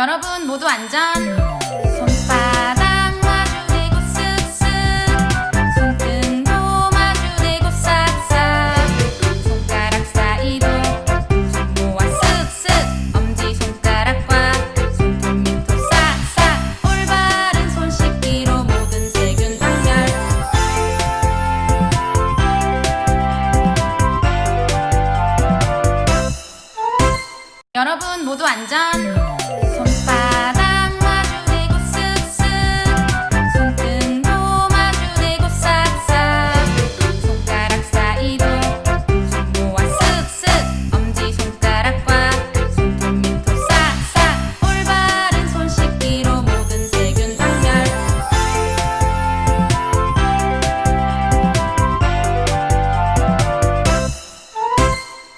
여러분 모두 안전. 손바닥 마주대고 쓱쓱. 손등도 마주대고 싹싹. 손가락 사이도 손 모아 쓱쓱. 엄지 손가락과 손톱 밑도 싹싹. 올바른 손 씻기로 모든 세균 박멸 여러분 모두 안전.